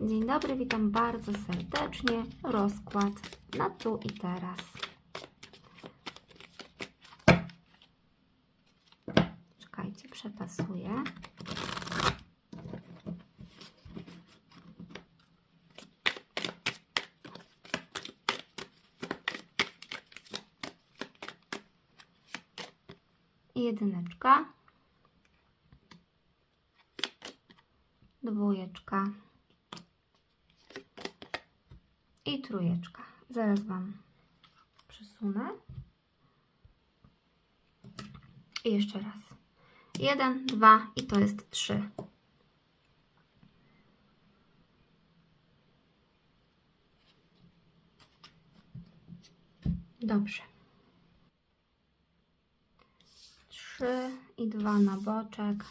Dzień dobry, witam bardzo serdecznie. Rozkład na tu i teraz. Czekajcie, przepasuję. Jedyneczka. Dwójeczka. I trójeczka. Zaraz Wam przesunę. I jeszcze raz. Jeden, dwa i to jest trzy. Dobrze. Trzy i dwa na boczek.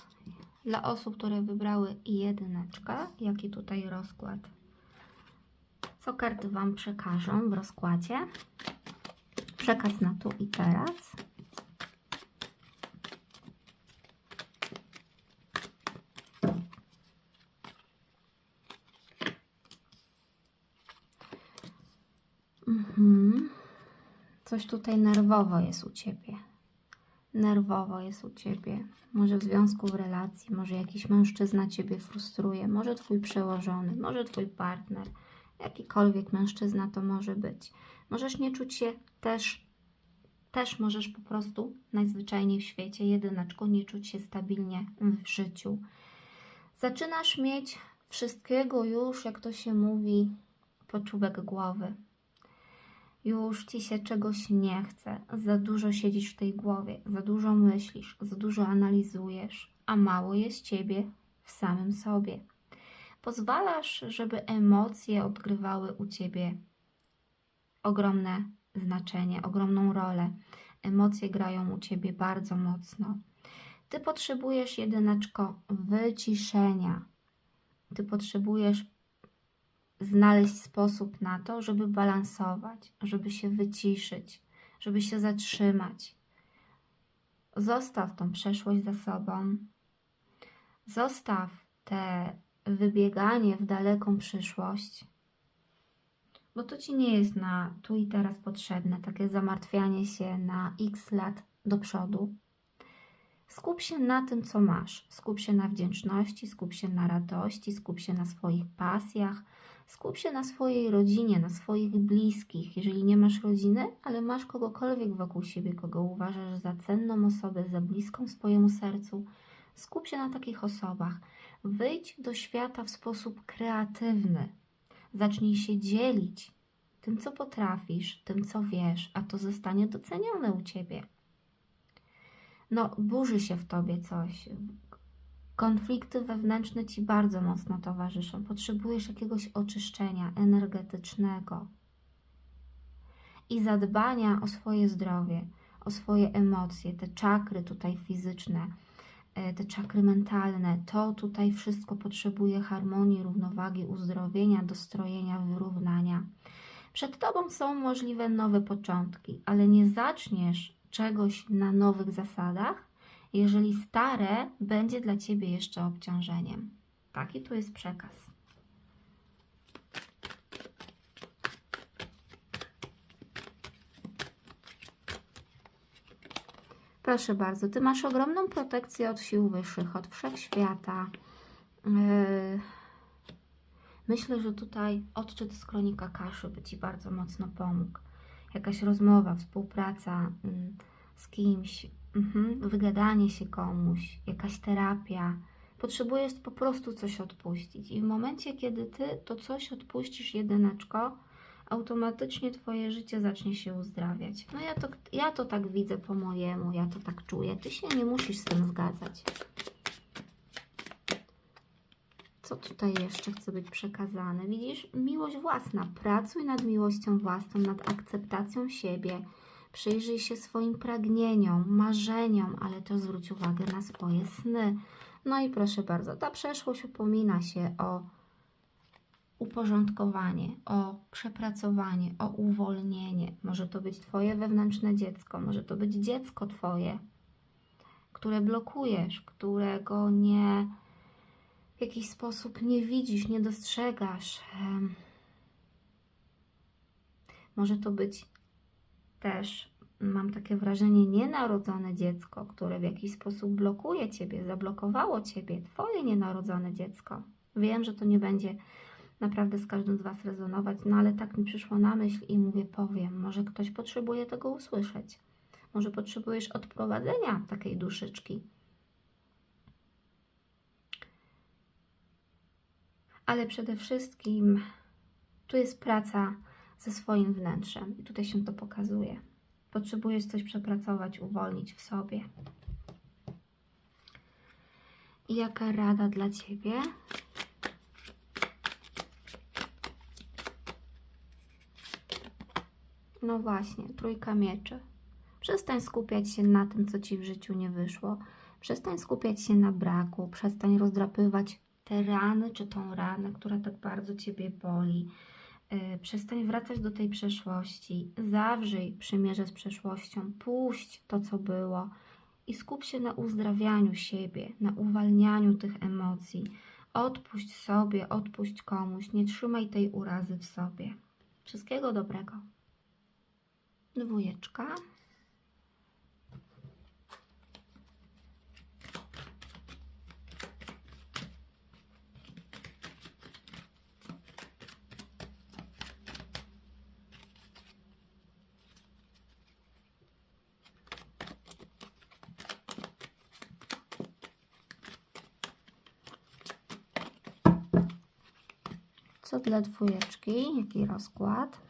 Dla osób, które wybrały jedyneczkę, jaki tutaj rozkład co karty Wam przekażą w rozkładzie. Przekaz na tu i teraz. Mhm. Coś tutaj nerwowo jest u Ciebie. Nerwowo jest u Ciebie. Może w związku, w relacji, może jakiś mężczyzna Ciebie frustruje, może Twój przełożony, może Twój partner jakikolwiek mężczyzna to może być. Możesz nie czuć się też, też możesz po prostu najzwyczajniej w świecie, jedyneczką, nie czuć się stabilnie w życiu. Zaczynasz mieć wszystkiego już, jak to się mówi, poczubek głowy. Już ci się czegoś nie chce, za dużo siedzisz w tej głowie, za dużo myślisz, za dużo analizujesz, a mało jest ciebie w samym sobie. Pozwalasz, żeby emocje odgrywały u ciebie ogromne znaczenie, ogromną rolę. Emocje grają u ciebie bardzo mocno. Ty potrzebujesz jedyneczko wyciszenia. Ty potrzebujesz znaleźć sposób na to, żeby balansować, żeby się wyciszyć, żeby się zatrzymać. Zostaw tą przeszłość za sobą. Zostaw te wybieganie w daleką przyszłość, bo to ci nie jest na tu i teraz potrzebne, takie zamartwianie się na x lat do przodu. Skup się na tym, co masz. Skup się na wdzięczności, skup się na radości, skup się na swoich pasjach, skup się na swojej rodzinie, na swoich bliskich. Jeżeli nie masz rodziny, ale masz kogokolwiek wokół siebie, kogo uważasz za cenną osobę, za bliską swojemu sercu, skup się na takich osobach. Wyjdź do świata w sposób kreatywny. Zacznij się dzielić tym, co potrafisz, tym, co wiesz, a to zostanie docenione u ciebie. No, burzy się w tobie coś. Konflikty wewnętrzne ci bardzo mocno towarzyszą. Potrzebujesz jakiegoś oczyszczenia energetycznego i zadbania o swoje zdrowie, o swoje emocje, te czakry tutaj fizyczne te czakry mentalne, to tutaj wszystko potrzebuje harmonii, równowagi, uzdrowienia, dostrojenia, wyrównania. Przed Tobą są możliwe nowe początki, ale nie zaczniesz czegoś na nowych zasadach, jeżeli stare będzie dla Ciebie jeszcze obciążeniem. Taki tu jest przekaz. Proszę bardzo, Ty masz ogromną protekcję od sił wyższych, od wszechświata. Yy, myślę, że tutaj odczyt z kronika kaszy by Ci bardzo mocno pomógł. Jakaś rozmowa, współpraca yy, z kimś, yy, wygadanie się komuś, jakaś terapia. Potrzebujesz po prostu coś odpuścić. I w momencie, kiedy Ty to coś odpuścisz jedyneczko, automatycznie Twoje życie zacznie się uzdrawiać. No ja to, ja to tak widzę po mojemu, ja to tak czuję. Ty się nie musisz z tym zgadzać. Co tutaj jeszcze chce być przekazane? Widzisz, miłość własna. Pracuj nad miłością własną, nad akceptacją siebie. Przyjrzyj się swoim pragnieniom, marzeniom, ale to zwróć uwagę na swoje sny. No i proszę bardzo, ta przeszłość upomina się o uporządkowanie, o przepracowanie, o uwolnienie. Może to być Twoje wewnętrzne dziecko, może to być dziecko Twoje, które blokujesz, którego nie, w jakiś sposób nie widzisz, nie dostrzegasz. Może to być też, mam takie wrażenie, nienarodzone dziecko, które w jakiś sposób blokuje Ciebie, zablokowało Ciebie, Twoje nienarodzone dziecko. Wiem, że to nie będzie naprawdę z każdym z Was rezonować, no ale tak mi przyszło na myśl i mówię, powiem, może ktoś potrzebuje tego usłyszeć. Może potrzebujesz odprowadzenia takiej duszyczki. Ale przede wszystkim tu jest praca ze swoim wnętrzem i tutaj się to pokazuje. Potrzebujesz coś przepracować, uwolnić w sobie. I jaka rada dla Ciebie? No właśnie, trójka mieczy. Przestań skupiać się na tym, co Ci w życiu nie wyszło. Przestań skupiać się na braku. Przestań rozdrapywać te rany, czy tą ranę, która tak bardzo Ciebie boli. Yy, Przestań wracać do tej przeszłości. Zawrzyj przymierze z przeszłością. Puść to, co było. I skup się na uzdrawianiu siebie, na uwalnianiu tych emocji. Odpuść sobie, odpuść komuś. Nie trzymaj tej urazy w sobie. Wszystkiego dobrego. Dwójeczka. Co dla dwójeczki? Jaki rozkład?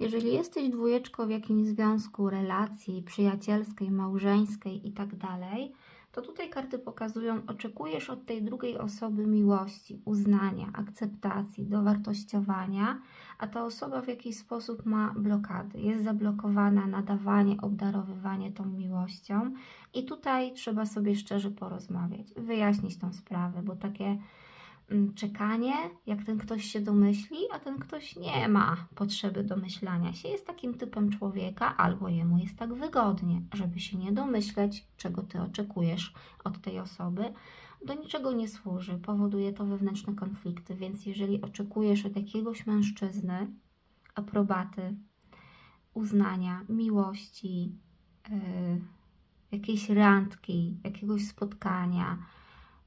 Jeżeli jesteś dwójeczką w jakimś związku, relacji przyjacielskiej, małżeńskiej i tak to tutaj karty pokazują, oczekujesz od tej drugiej osoby miłości, uznania, akceptacji, dowartościowania, a ta osoba w jakiś sposób ma blokady, jest zablokowana na dawanie, obdarowywanie tą miłością. I tutaj trzeba sobie szczerze porozmawiać, wyjaśnić tą sprawę, bo takie czekanie, jak ten ktoś się domyśli, a ten ktoś nie ma potrzeby domyślania się, jest takim typem człowieka, albo jemu jest tak wygodnie, żeby się nie domyśleć, czego ty oczekujesz od tej osoby, do niczego nie służy, powoduje to wewnętrzne konflikty, więc jeżeli oczekujesz od jakiegoś mężczyzny aprobaty, uznania, miłości, yy, jakiejś randki, jakiegoś spotkania,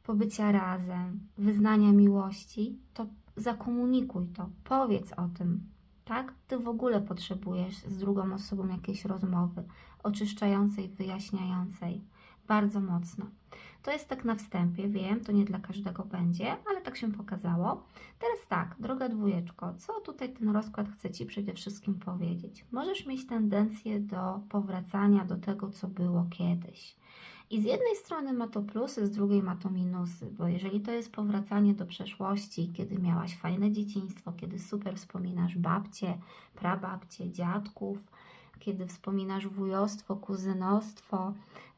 pobycia razem, wyznania miłości, to zakomunikuj to, powiedz o tym, tak? Ty w ogóle potrzebujesz z drugą osobą jakiejś rozmowy oczyszczającej, wyjaśniającej, bardzo mocno. To jest tak na wstępie, wiem, to nie dla każdego będzie, ale tak się pokazało. Teraz tak, droga dwójeczko, co tutaj ten rozkład chce Ci przede wszystkim powiedzieć? Możesz mieć tendencję do powracania do tego, co było kiedyś. I z jednej strony ma to plusy, z drugiej ma to minusy, bo jeżeli to jest powracanie do przeszłości, kiedy miałaś fajne dzieciństwo, kiedy super wspominasz babcie, prababcie, dziadków, kiedy wspominasz wujostwo, kuzynostwo,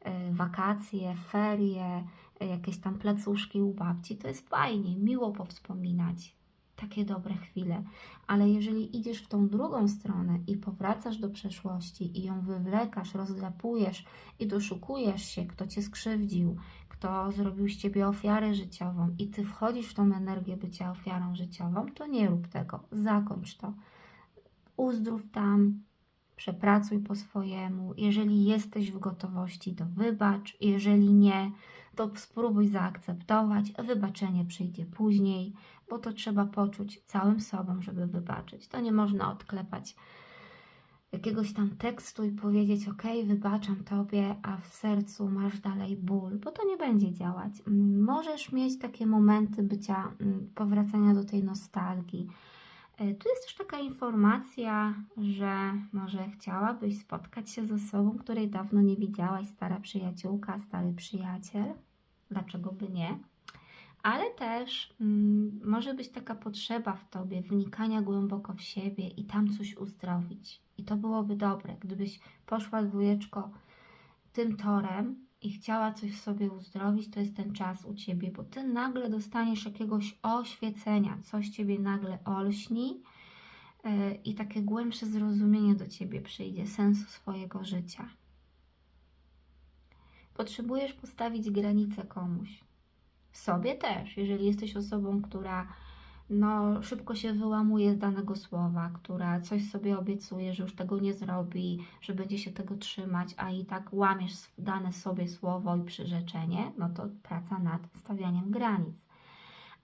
y, wakacje, ferie, y, jakieś tam placuszki u babci, to jest fajnie, miło powspominać takie dobre chwile. Ale jeżeli idziesz w tą drugą stronę i powracasz do przeszłości i ją wywlekasz, rozdrapujesz i doszukujesz się, kto cię skrzywdził, kto zrobił z ciebie ofiarę życiową i ty wchodzisz w tą energię bycia ofiarą życiową, to nie rób tego. Zakończ to. Uzdrów tam, przepracuj po swojemu. Jeżeli jesteś w gotowości, to wybacz. Jeżeli nie, to spróbuj zaakceptować. Wybaczenie przyjdzie później, bo to trzeba poczuć całym sobą, żeby wybaczyć. To nie można odklepać jakiegoś tam tekstu i powiedzieć: OK, wybaczam tobie, a w sercu masz dalej ból, bo to nie będzie działać. Możesz mieć takie momenty bycia, mm, powracania do tej nostalgii. E, Tu jest też taka informacja, że może chciałabyś spotkać się z osobą, której dawno nie widziałaś, stara przyjaciółka, stary przyjaciel. Dlaczego by nie? Ale też mm, może być taka potrzeba w tobie wnikania głęboko w siebie i tam coś uzdrowić. I to byłoby dobre, gdybyś poszła dwójeczko tym torem i chciała coś w sobie uzdrowić, to jest ten czas u ciebie, bo ty nagle dostaniesz jakiegoś oświecenia, coś ciebie nagle olśni, e, i takie głębsze zrozumienie do ciebie przyjdzie sensu swojego życia. Potrzebujesz postawić granicę komuś. Sobie też, jeżeli jesteś osobą, która no, szybko się wyłamuje z danego słowa, która coś sobie obiecuje, że już tego nie zrobi, że będzie się tego trzymać, a i tak łamiesz dane sobie słowo i przyrzeczenie, no to praca nad stawianiem granic.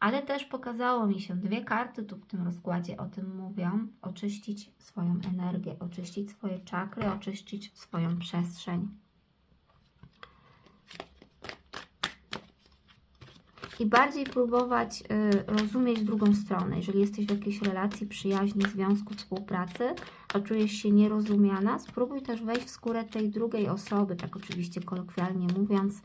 Ale też pokazało mi się, dwie karty tu w tym rozkładzie o tym mówią, oczyścić swoją energię, oczyścić swoje czakry, oczyścić swoją przestrzeń. I bardziej próbować y, rozumieć drugą stronę. Jeżeli jesteś w jakiejś relacji, przyjaźni, związku, współpracy, a czujesz się nierozumiana, spróbuj też wejść w skórę tej drugiej osoby, tak oczywiście kolokwialnie mówiąc,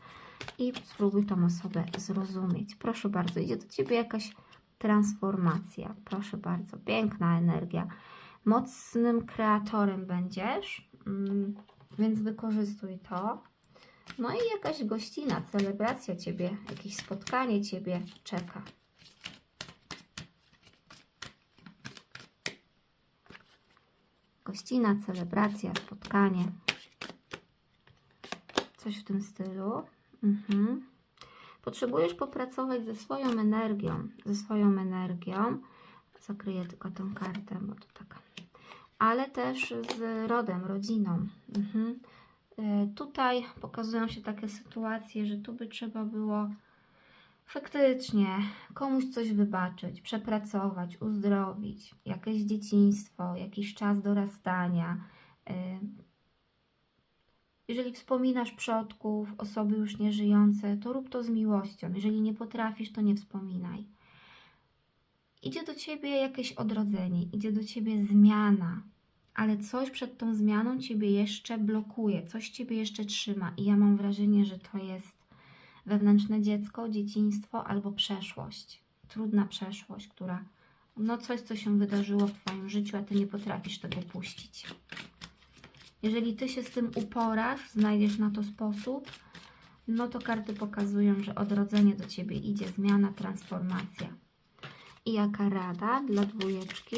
i spróbuj tą osobę zrozumieć. Proszę bardzo, idzie do Ciebie jakaś transformacja. Proszę bardzo, piękna energia. Mocnym kreatorem będziesz, mm, więc wykorzystuj to. No i jakaś gościna, celebracja Ciebie, jakieś spotkanie Ciebie czeka. Gościna, celebracja, spotkanie. Coś w tym stylu. Mhm. Potrzebujesz popracować ze swoją energią, ze swoją energią. Zakryję tylko tę kartę, bo to taka. Ale też z rodem, rodziną. Mhm. E, tutaj pokazują się takie sytuacje, że tu by trzeba było faktycznie komuś coś wybaczyć, przepracować, uzdrowić, jakieś dzieciństwo, jakiś czas dorastania. E, jeżeli wspominasz przodków, osoby już nieżyjące, to rób to z miłością. Jeżeli nie potrafisz, to nie wspominaj. Idzie do ciebie jakieś odrodzenie, idzie do ciebie zmiana, ale coś przed tą zmianą Ciebie jeszcze blokuje, coś Ciebie jeszcze trzyma i ja mam wrażenie, że to jest wewnętrzne dziecko, dzieciństwo albo przeszłość, trudna przeszłość, która, no coś, co się wydarzyło w Twoim życiu, a Ty nie potrafisz tego puścić. Jeżeli Ty się z tym uporasz, znajdziesz na to sposób, no to karty pokazują, że odrodzenie do Ciebie idzie, zmiana, transformacja. I jaka rada dla dwójeczki?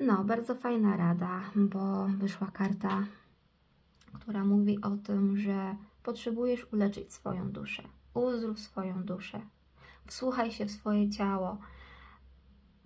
No, bardzo fajna rada, bo wyszła karta, która mówi o tym, że potrzebujesz uleczyć swoją duszę. Uzdrów swoją duszę. Wsłuchaj się w swoje ciało,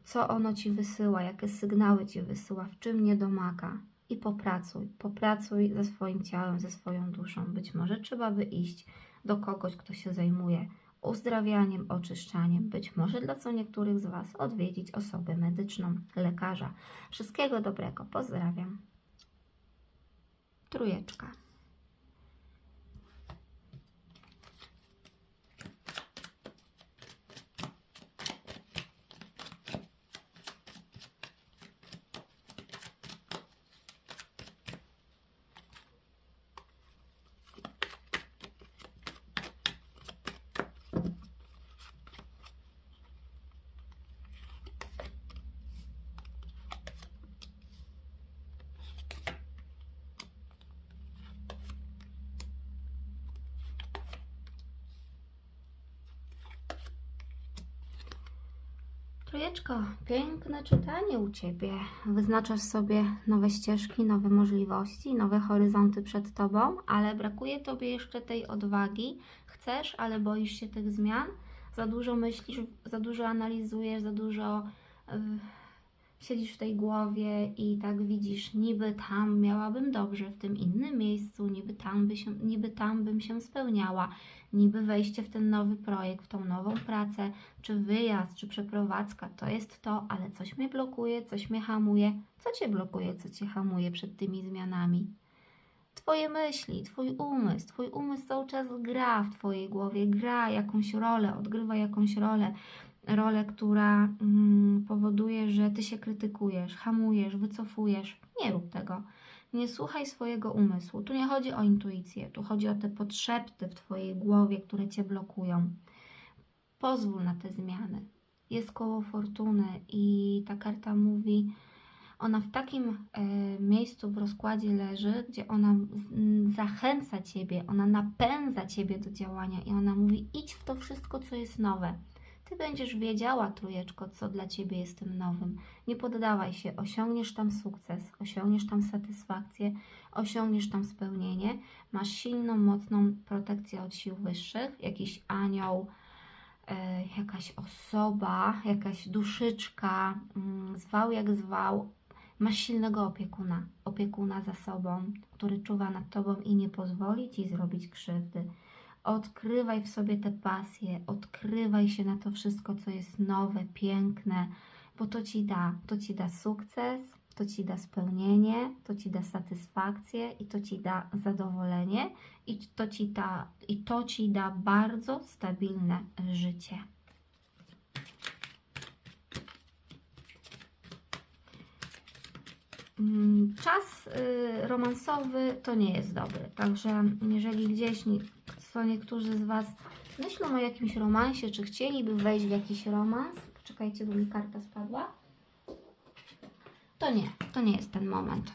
co ono ci wysyła, jakie sygnały ci wysyła, w czym nie domaga. I popracuj, popracuj ze swoim ciałem, ze swoją duszą. Być może trzeba by iść do kogoś, kto się zajmuje uzdrawianiem, oczyszczaniem, być może dla co niektórych z Was odwiedzić osobę medyczną, lekarza. Wszystkiego dobrego, pozdrawiam. Trójeczka. Piękne czytanie u Ciebie. Wyznaczasz sobie nowe ścieżki, nowe możliwości, nowe horyzonty przed Tobą, ale brakuje Tobie jeszcze tej odwagi. Chcesz, ale boisz się tych zmian. Za dużo myślisz, za dużo analizujesz, za dużo yy, siedzisz w tej głowie i tak widzisz, niby tam miałabym dobrze w tym innym miejscu, niby tam, by się, niby tam bym się spełniała, niby wejście w ten nowy projekt, w tą nową pracę, czy wyjazd, czy przeprowadzka, to jest to, ale coś mnie blokuje, coś mnie hamuje. Co Cię blokuje, co Cię hamuje przed tymi zmianami? Twoje myśli, Twój umysł, Twój umysł cały czas gra w Twojej głowie, gra jakąś rolę, odgrywa jakąś rolę rolę, która mm, powoduje, że ty się krytykujesz, hamujesz, wycofujesz. Nie rób tego. Nie słuchaj swojego umysłu. Tu nie chodzi o intuicję, tu chodzi o te potrzeby w twojej głowie, które cię blokują. Pozwól na te zmiany. Jest koło fortuny i ta karta mówi, ona w takim e, miejscu w rozkładzie leży, gdzie ona z, zachęca ciebie, ona napędza ciebie do działania i ona mówi: idź w to wszystko, co jest nowe Ty będziesz wiedziała, trójeczko, co dla Ciebie jest tym nowym. Nie poddawaj się, osiągniesz tam sukces, osiągniesz tam satysfakcję, osiągniesz tam spełnienie. Masz silną, mocną protekcję od sił wyższych, jakiś anioł, e, jakaś osoba, jakaś duszyczka, mm, zwał jak zwał. Masz silnego opiekuna, opiekuna za sobą, który czuwa nad Tobą i nie pozwoli Ci zrobić krzywdy. Odkrywaj w sobie te pasje, odkrywaj się na to wszystko, co jest nowe, piękne, bo to Ci da, to Ci da sukces, to Ci da spełnienie, to Ci da satysfakcję i to Ci da zadowolenie i to Ci da, i to ci da bardzo stabilne życie. Mm, Czas y, romansowy to nie jest dobry, także jeżeli gdzieś co niektórzy z Was myślą o jakimś romansie, czy chcieliby wejść w jakiś romans, czekajcie, bo mi karta spadła, to nie, to nie jest ten moment.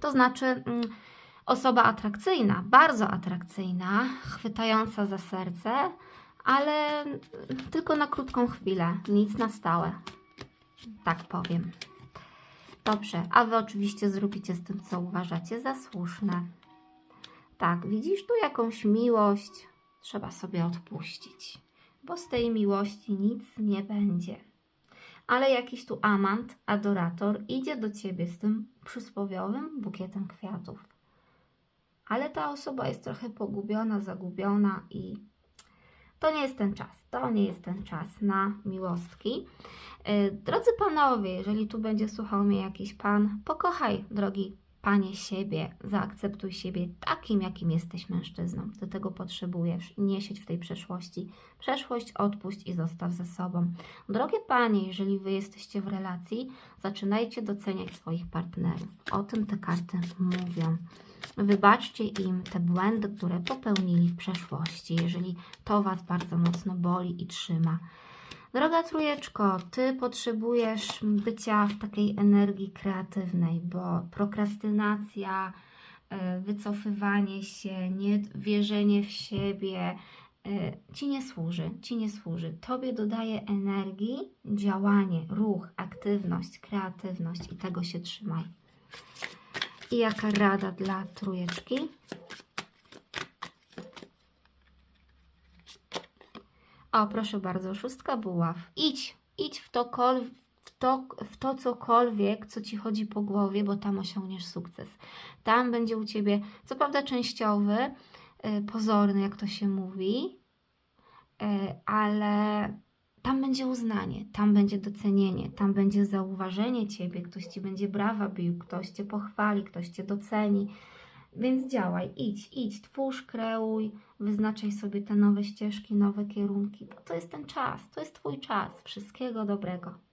To znaczy mm, osoba atrakcyjna, bardzo atrakcyjna, chwytająca za serce, ale tylko na krótką chwilę, nic na stałe. Tak powiem. Dobrze, a Wy oczywiście zrobicie z tym, co uważacie za słuszne. Tak, widzisz tu jakąś miłość, trzeba sobie odpuścić, bo z tej miłości nic nie będzie. Ale jakiś tu amant, adorator idzie do ciebie z tym przysłowiowym bukietem kwiatów. Ale ta osoba jest trochę pogubiona, zagubiona i to nie jest ten czas. To nie jest ten czas na miłostki. Yy, Drodzy panowie, jeżeli tu będzie słuchał mnie jakiś pan, pokochaj, drogi panie, siebie, zaakceptuj siebie takim, jakim jesteś mężczyzną. Ty tego potrzebujesz i nie siedź w tej przeszłości. Przeszłość odpuść i zostaw ze sobą. Drogie panie, jeżeli wy jesteście w relacji, zaczynajcie doceniać swoich partnerów. O tym te karty mówią. Wybaczcie im te błędy, które popełnili w przeszłości, jeżeli to Was bardzo mocno boli i trzyma. Droga trójeczko, Ty potrzebujesz bycia w takiej energii kreatywnej, bo prokrastynacja, e, wycofywanie się, niewierzenie w siebie e, Ci nie służy, Ci nie służy. Tobie dodaje energii działanie, ruch, aktywność, kreatywność i tego się trzymaj. I jaka rada dla trójeczki? O, proszę bardzo, szóstka buław. Idź, idź w to, kol, w, to, w to cokolwiek, co Ci chodzi po głowie, bo tam osiągniesz sukces. Tam będzie u Ciebie, co prawda częściowy, y, pozorny, jak to się mówi, y, ale tam będzie uznanie, tam będzie docenienie, tam będzie zauważenie Ciebie, ktoś Ci będzie brawa bił, ktoś Cię pochwali, ktoś Cię doceni. Więc działaj, idź, idź, twórz, kreuj, wyznaczaj sobie te nowe ścieżki, nowe kierunki, bo to jest ten czas, to jest Twój czas. Wszystkiego dobrego.